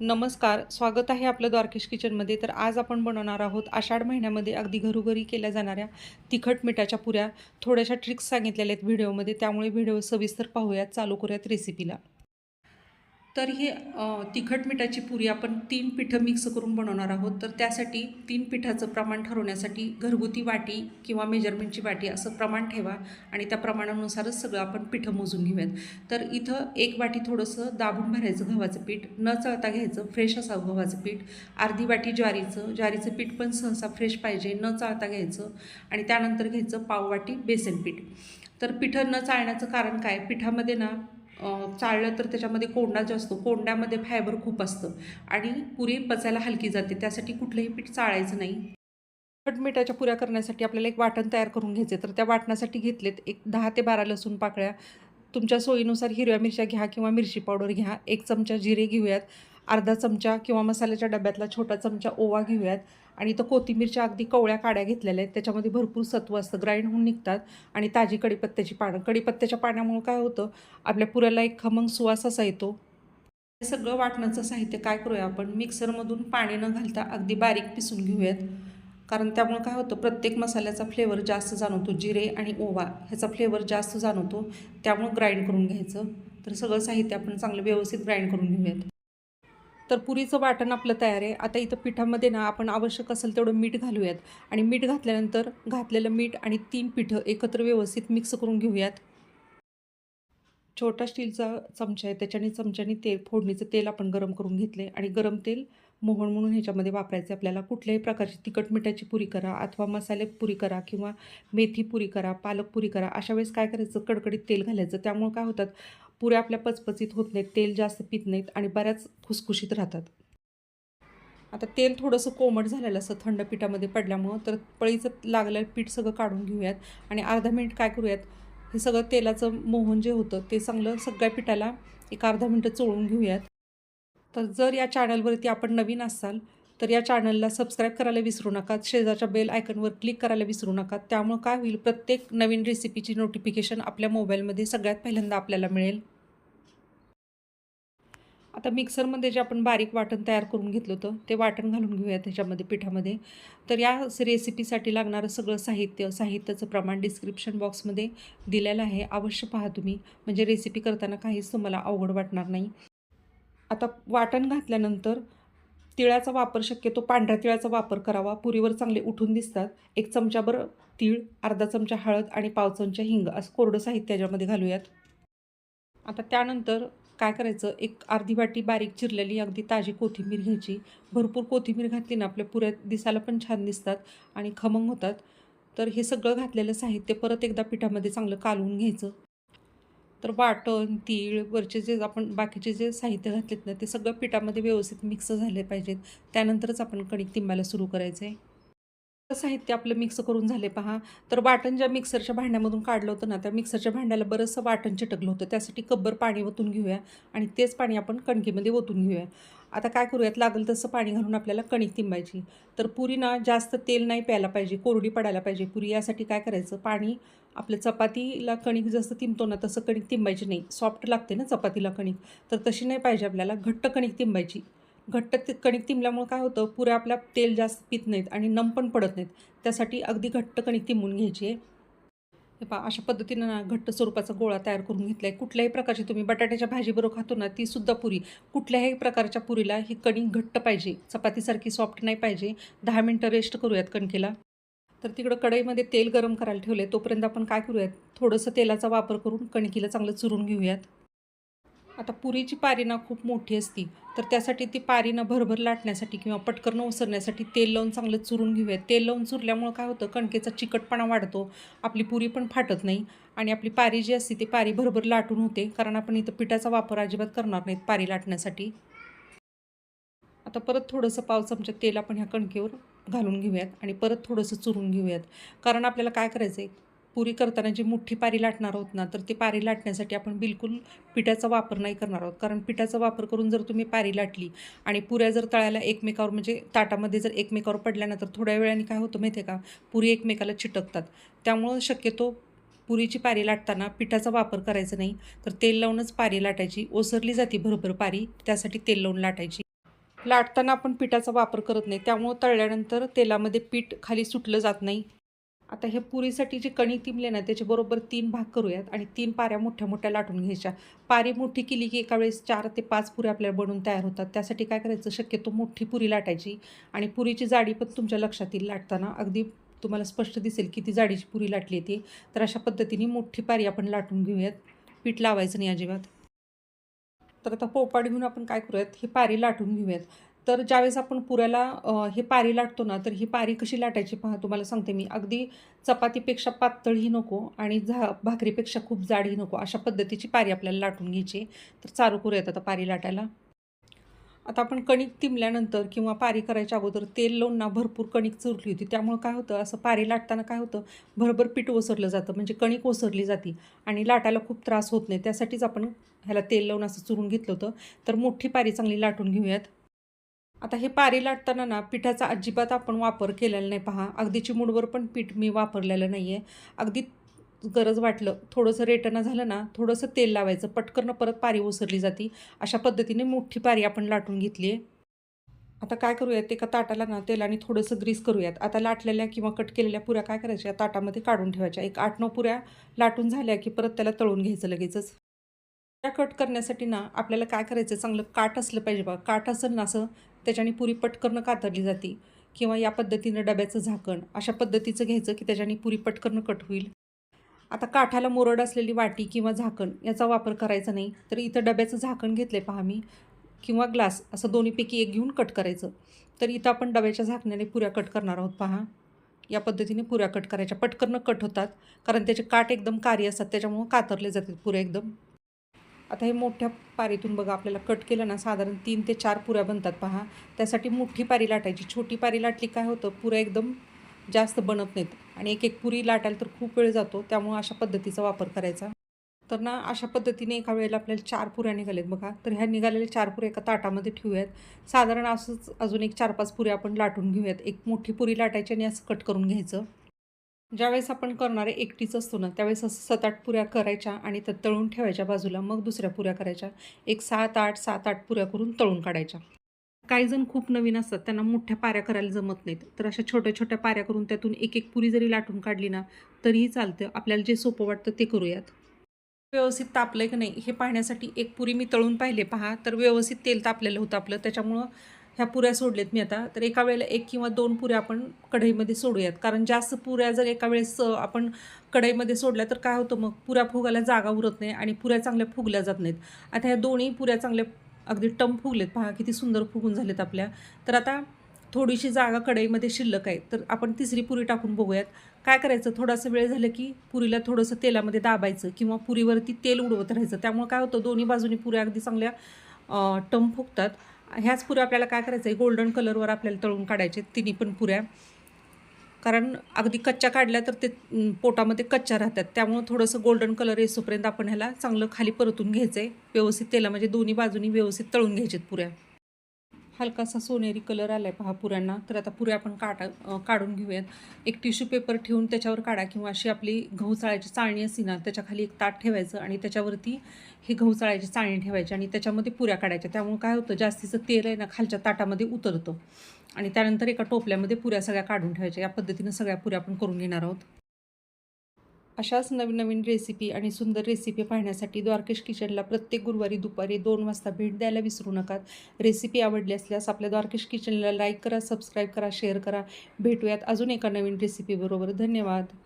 नमस्कार स्वागत आहे आपलं द्वारकेश किचनमध्ये. तर आज आपण बनवणार आहोत आषाढ महिन्यामध्ये अगदी घरोघरी केल्या जाणाऱ्या तिखट मिठाच्या पुऱ्या. थोड्याशा ट्रिक्स सांगितलेल्या आहेत व्हिडिओमध्ये त्यामुळे व्हिडिओ सविस्तर पाहूयात चालू करूयात रेसिपीला तर हे तिखट मिठाची पुरी आपण तीन पिठं मिक्स करून बनवणार आहोत. तर त्यासाठी तीन पिठाचं प्रमाण ठरवण्यासाठी घरगुती वाटी किंवा मेजरमेंटची वाटी असं प्रमाण ठेवा आणि त्या प्रमाणानुसारच सगळं आपण पिठं मोजून घेऊयात. तर इथं एक वाटी थोडंसं दाबून भरायचं गव्हाचं पीठ न चळता घ्यायचं फ्रेश असावं गव्हाचं पीठ अर्धी वाटी ज्वारीचं ज्वारीचं पीठ पण सहसा फ्रेश पाहिजे न चाळता घ्यायचं आणि त्यानंतर घ्यायचं पाववाटी बेसन पीठ. तर पिठं न चाळण्याचं कारण काय? पिठामध्ये ना चाळलं तर त्याच्यामध्ये कोंडा जो असतो कोंड्यामध्ये फायबर खूप असतं आणि पुरी पचायला हलकी जाते. त्यासाठी कुठलंही पीठ चाळायचं नाही. खटमिठाच्या पुऱ्या करण्यासाठी आपल्याला एक वाटण तयार करून घ्यायचे तर त्या वाटणासाठी घेतलेत एक दहा ते बारा लसूण पाकळ्या. तुमच्या सोयीनुसार हिरव्या मिरच्या घ्या किंवा मिरची पावडर घ्या. एक चमचा जिरे घेऊयात. अर्धा चमचा किंवा मसाल्याच्या डब्यातला छोटा चमचा ओवा घेऊयात. आणि तर कोथिंबीरच्या अगदी कवळ्या काड्या घेतलेल्या आहेत. त्याच्यामध्ये भरपूर सत्व असतं ग्राइंड होऊन निघतात. आणि ताजी कडीपत्त्याची पानं. कडीपत्त्याच्या पाण्यामुळं काय होतं आपल्या पुऱ्याला एक खमंग सुवास असा येतो. हे सगळं वाटण्याचं साहित्य काय करूया आपण? मिक्सरमधून पाणी न घालता अगदी बारीक पिसून घेऊयात. कारण त्यामुळे काय होतं प्रत्येक मसाल्याचा फ्लेवर जास्त जाणवतो. जिरे आणि ओवा ह्याचा फ्लेवर जास्त जाणवतो. त्यामुळं ग्राइंड करून घ्यायचं. तर सगळं साहित्य आपण चांगलं व्यवस्थित ग्राइंड करून घेऊयात. तर पुरीचं वाटण आपलं तयार आहे. आता इथं पिठामध्ये ना आपण आवश्यक असेल तेवढं मीठ घालूयात. आणि मीठ घातल्यानंतर घातलेलं मीठ आणि तीन पिठं एकत्र व्यवस्थित मिक्स करून घेऊयात. छोटा स्टीलचा चमचा आहे. त्याच्याने चमच्याने तेल फोडणीचं तेल आपण गरम करून घेतले आणि गरम तेल मोहन म्हणून ह्याच्यामध्ये वापरायचे आपल्याला. कुठल्याही प्रकारची तिखट मिठाची पुरी करा अथवा मसाले पुरी करा किंवा मेथी पुरी करा पालक पुरी करा. अशा वेळेस काय करायचं? कडकडीत तेल घालायचं. त्यामुळे काय होतात? पुऱ्या आपल्या पचपचीत होत नाहीत तेल जास्त पित नाहीत आणि बऱ्याच खुसखुशीत राहतात. आता तेल थोडंसं कोमट झालेलं असं थंड पिठामध्ये पडल्यामुळं तर पळीचं लागलेलं पीठ सगळं काढून घेऊयात आणि अर्धा मिनिट काय करूयात हे सगळं तेलाचं मोहन जे होतं ते चांगलं सगळ्या पिठाला एक अर्धा मिनटं चोळून घेऊयात. तर जर या चॅनलवरती आपण नवीन असाल तर या चॅनलला सबस्क्राईब करायला विसरू नका शेजारच्या बेल आयकनवर क्लिक करायला विसरू नका. त्यामुळं काय होईल प्रत्येक नवीन रेसिपीची नोटिफिकेशन आपल्या मोबाईलमध्ये सगळ्यात पहिल्यांदा आपल्याला मिळेल. आता मिक्सरमध्ये जे आपण बारीक वाटण तयार करून घेतलं होतं ते वाटण घालून घेऊया त्याच्यामध्ये पिठामध्ये. तर या रेसिपीसाठी लागणारं सगळं साहित्य साहित्याचं प्रमाण डिस्क्रिप्शन बॉक्समध्ये दिलेलं आहे. अवश्य पहा तुम्ही. म्हणजे रेसिपी करताना काहीच तुम्हाला अवघड वाटणार नाही. आता वाटण घातल्यानंतर तिळाचा वापर शक्यतो पांढऱ्या तिळाचा वापर करावा. पुरीवर चांगले उठून दिसतात. एक चमचाभर तीळ अर्धा चमचा हळद आणि पाव चमचा हिंग असं कोरडं साहित्य याच्यामध्ये घालूयात. आता त्यानंतर काय करायचं? एक अर्धी वाटी बारीक चिरलेली अगदी ताजी कोथिंबीर घ्यायची. भरपूर कोथिंबीर घातली ना आपल्या पुऱ्यात दिसायला पण छान दिसतात आणि खमंग होतात. तर हे सगळं घातलेलं साहित्य परत एकदा पिठामध्ये चांगलं कालवून घ्यायचं. तर वाटण तीळ वरचे जे आपण बाकीचे जे साहित्य घातलेत ना ते सगळं पिठामध्ये व्यवस्थित मिक्स झाले पाहिजेत. त्यानंतरच आपण कणिक तिंबायला सुरू करायचं आहे साहित्य आपलं मिक्स करून झाले पहा. तर वाटण ज्या मिक्सरच्या भांड्यामधून काढलं होतं ना त्या मिक्सरच्या भांड्याला बरंचसं वाटण चिटकलं होतं. त्यासाठी कब्बर पाणी ओतून घेऊया आणि तेच पाणी आपण कणकेमध्ये ओतून घेऊया. आता काय करूयात? लागेल तसं पाणी घालून आपल्याला कणिक तिंबायची. तर पुरी ना जास्त तेल नाही प्यायला पाहिजे कोरडी पडायला पाहिजे. पुरी यासाठी काय करायचं? पाणी आपल्या चपातीला कणिक जसं तिंबतो ना तसं कणिक तिंबायची नाही. सॉफ्ट लागते ना चपातीला कणिक. तर तशी नाही पाहिजे आपल्याला घट्ट कणिक तिंबायची. घट्ट ति कणिक तिंबल्यामुळं काय होतं? पुऱ्या आपल्या तेल जास्त पित नाहीत आणि नम पण पडत नाहीत. त्यासाठी अगदी घट्ट कणिक तिंबून घ्यायची आहे. हे पहा अशा पद्धतीनं ना घट्ट स्वरूपाचा गोळा तयार करून घेतला आहे कुठल्याही प्रकारची तुम्ही बटाट्याच्या भाजीबरोबर खातो ना ती सुद्धा पुरी. कुठल्याही प्रकारच्या पुरीला ही कणिक घट्ट पाहिजे. चपातीसारखी सॉफ्ट नाही पाहिजे. दहा मिनटं रेस्ट करूयात कणकेला. तर तिकडं कढईमध्ये तेल गरम करायला ठेवलं आहे तोपर्यंत आपण काय करूयात? थोडंसं तेलाचा वापर करून कणकीला चांगलं चुरून घेऊयात. आता पुरीची पारी ना खूप मोठी असती तर त्यासाठी ती पारीनं भरभर लाटण्यासाठी किंवा पटकन ओसरण्यासाठी तेल लावून चांगलं चुरून घेऊयात तेल लावून चुरल्यामुळं काय होतं कणकेचा चिकटपणा वाढतो आपली पुरी पण फाटत नाही आणि आपली पारी जी असते ती पारी भरभर लाटून होते कारण आपण इथं पिठाचा वापर अजिबात करणार नाहीत पारी लाटण्यासाठी. आता परत थोडंसं पाव चमचा तेल आपण ह्या कणकेवर घालून घेऊयात आणि परत थोडंसं चुरून घेऊयात. कारण आपल्याला काय करायचं आहे पुरी करताना जी मुठ्ठी पारी लाटणार आहोत ना तर ती पारी लाटण्यासाठी आपण बिलकुल पिठाचा वापर नाही करणार आहोत. कारण पिठाचा वापर करून जर तुम्ही पारी लाटली आणि पुऱ्या जर तळायला एकमेकावर म्हणजे ताटामध्ये जर एकमेकावर पडल्यानंतर थोड्या वेळाने काय होतं माहिती आहे का? पुरी एकमेकाला चिटकतात. त्यामुळं शक्यतो पुरीची पारी लाटताना पिठाचा वापर करायचा नाही तर तेल लावूनच पारी लाटायची. ओसरली जाते भरभर पारी त्यासाठी तेल लावून लाटायची. लाटताना आपण पिठाचा वापर करत नाही. त्यामुळं तळल्यानंतर तेलामध्ये पीठ खाली सुटलं जात नाही. आता हे पुरीसाठी जे कणिक तिमले ना त्याच्याबरोबर तीन भाग करूयात आणि तीन पाऱ्या मोठ्या मोठ्या लाटून घ्यायच्या. पारी मोठी केली की एका वेळेस चार ते पाच पुऱ्या आपल्याला बनवून तयार होतात. त्यासाठी काय करायचं? शक्यतो मोठी पुरी लाटायची आणि पुरीची जाडी पण तुमच्या लक्षात येईल लाटताना. अगदी तुम्हाला स्पष्ट दिसेल किती जाडीची पुरी लाटली ती. तर अशा पद्धतीने मोठी पारी आपण लाटून घेऊयात. पीठ लावायचं नाही अजिबात. तर आता पोपाड घेऊन आपण काय करूयात? ही पारी लाटून घेऊयात. तर ज्यावेळेस आपण पुऱ्याला हे पारी लाटतो ना तर ही पारी कशी लाटायची पहा तुम्हाला सांगते मी. अगदी चपातीपेक्षा पातळही नको आणि झा भाकरीपेक्षा खूप जाडही नको. अशा पद्धतीची पारी आपल्याला लाटून घ्यायची. तर चालू येतात आता पारी लाटायला. आता आपण कणिक तिमल्यानंतर किंवा पारी करायच्या अगोदर तेल लावून ना भरपूर कणिक चुरली होती. त्यामुळं काय होतं असं पारी लाटताना काय होतं भरभर पीठ ओसरलं जातं. म्हणजे कणिक ओसरली जाते आणि लाटायला खूप त्रास होत नाही. त्यासाठीच आपण ह्याला तेल लावून असं चुरून घेतलं होतं. तर मोठी पारी चांगली लाटून घेऊयात. आता हे पारी लाटताना ना पिठाचा अजिबात आपण वापर केलेला नाही पहा. अगदी चिमुडवर पण पीठ मी वापरलेलं नाही आहे अगदी गरज वाटलं थोडंसं रेटणं झालं ना थोडंसं तेल लावायचं पटकन परत पारी ओसरली जाती. अशा पद्धतीने मोठी पारी आपण लाटून घेतली आहे. आता काय करूयात एका ताटाला ना तेलाने थोडंसं ग्रीस करूयात. आता लाटलेल्या किंवा कट केलेल्या पुऱ्या काय करायच्या ताटामध्ये काढून ठेवायच्या. एक आठ नऊ पुऱ्या लाटून झाल्या की परत त्याला तळून घ्यायचं लगेचच. त्या कट करण्यासाठी ना आपल्याला काय करायचं चांगलं काट असलं पाहिजे बघा. काट असेल ना असं त्याच्याने पुरी पटकन कातरली जाते? किंवा या पद्धतीनं डब्याचं झाकण अशा पद्धतीचं घ्यायचं की त्याच्याने पुरी पटकन कट होईल? आता काठाला मोरड असलेली वाटी किंवा झाकण याचा वापर करायचा नाही तर इथं डब्याचं झाकण घेतलं आहे पहा मी किंवा ग्लास असं दोन्हीपैकी एक घेऊन कट करायचं. तर इथं आपण डब्याच्या झाकण्याने पुऱ्या कट करणार आहोत पहा. या पद्धतीने पुऱ्या कट करायच्या. पटकन कट होतात कारण त्याचे काठ एकदम कार्य असतात त्याच्यामुळं कातरले जातात पुऱ्या एकदम. आता हे मोठ्या पारीतून बघा आपल्याला कट केलं ना साधारण तीन ते चार पुऱ्या बनतात पहा. त्यासाठी मोठी पारी लाटायची. छोटी पारी लाटली काय होतं पुऱ्या एकदम जास्त बनत नाहीत. आणि एक एक पुरी लाटायला तर खूप वेळ जातो त्यामुळं अशा पद्धतीचा वापर करायचा. तर ना अशा पद्धतीने एका वेळेला आपल्याला चार पुऱ्या निघाल्यात बघा. तर ह्या निघालेल्या चार पुऱ्या एका ताटामध्ये ठेवूयात. साधारण असंच अजून एक चार पाच पुऱ्या आपण लाटून घेऊयात. एक मोठी पुरी लाटायची आणि असं कट करून घ्यायचं. ज्यावेळेस आपण करणारे एकटीच असतो ना त्यावेळेस असं सात आठ पुऱ्या करायच्या आणि त्या तळून ठेवायच्या बाजूला मग दुसऱ्या पुऱ्या करायच्या. एक सात आठ सात आठ पुऱ्या करून तळून काढायच्या. काही जण खूप नवीन असतात त्यांना मोठ्या पाऱ्या करायला जमत नाहीत. तर अशा छोट्या छोट्या पाऱ्या करून त्यातून एक एक पुरी जरी लाटून काढली ना तरीही चालतं. आपल्याला जे सोपं वाटतं ते करूयात. व्यवस्थित तापलं की नाही हे पाहण्यासाठी एक पुरी मी तळून पाहिले. पहा तर व्यवस्थित तेल तापलेलं होतं आपलं. त्याच्यामुळं ह्या पुऱ्या सोडल्यात मी आता. तर एका वेळेला एक किंवा दोन पुऱ्या आपण कढईमध्ये सोडूयात. कारण जास्त पुऱ्या जर एका वेळेस आपण कढईमध्ये सोडल्या तर काय होतं मग? पुऱ्या फुगायला जागा उरत नाही आणि पुऱ्या चांगल्या फुगल्या जात नाहीत. आता ह्या दोन्ही पुऱ्या चांगल्या अगदी टम फुगलेत. पहा किती सुंदर फुगून झालेत आपल्या. तर आता थोडीशी जागा कढईमध्ये शिल्लक आहे. तर आपण तिसरी पुरी टाकून बघूयात. काय करायचं? थोडासा वेळ झालं की पुरीला थोडंसं तेलामध्ये दाबायचं किंवा पुरीवरती तेल उडवत राहायचं. त्यामुळे काय होतं? दोन्ही बाजूनी पुऱ्या अगदी चांगल्या टम फुगतात. ह्याच पुऱ्या आपल्याला काय करायचं आहे? गोल्डन कलरवर आपल्याला तळून काढायचे. तिन्ही पण पुऱ्या. कारण अगदी कच्च्या काढल्या तर ते पोटामध्ये कच्च्या राहतात. त्यामुळं थोडंसं गोल्डन कलर येसोपर्यंत आपण ह्याला चांगलं खाली परतून घ्यायचं आहे व्यवस्थित तेला म्हणजे दोन्ही बाजूनी व्यवस्थित तळून घ्यायचेत पुऱ्या. हलकासा सोनेरी कलर आला आहे पहा पुऱ्यांना तर आता पुऱ्या आपण काटा काढून घेऊयात. एक टिश्यू पेपर ठेवून त्याच्यावर काढा किंवा अशी आपली गहू चाळायची चाळणी असली ना त्याच्याखाली एक ताट ठेवायचं आणि त्याच्यावरती ही गहू चाळायची चाळणी ठेवायची आणि त्याच्यामध्ये पुऱ्या काढायच्या. त्यामुळे काय होतं जास्तीचं तेल आहे ना खालच्या ताटामध्ये उतरतं. आणि त्यानंतर एका टोपल्यामध्ये पुऱ्या सगळ्या काढून ठेवायच्या. या पद्धतीनं सगळ्या पुऱ्या आपण करून घेणार आहोत. अशाच नवीन नवीन रेसिपी आणि सुंदर रेसिपी पाहण्यासाठी द्वारकेश किचनला प्रत्येक गुरुवारी दुपारी दोन वाजता भेट द्यायला विसरू नका. रेसिपी आवडली असल्यास आपल्या द्वारकेश किचनला लाईक करा सबस्क्राईब करा शेअर करा. भेटूयात अजून एका नवीन रेसिपीबरोबर धन्यवाद.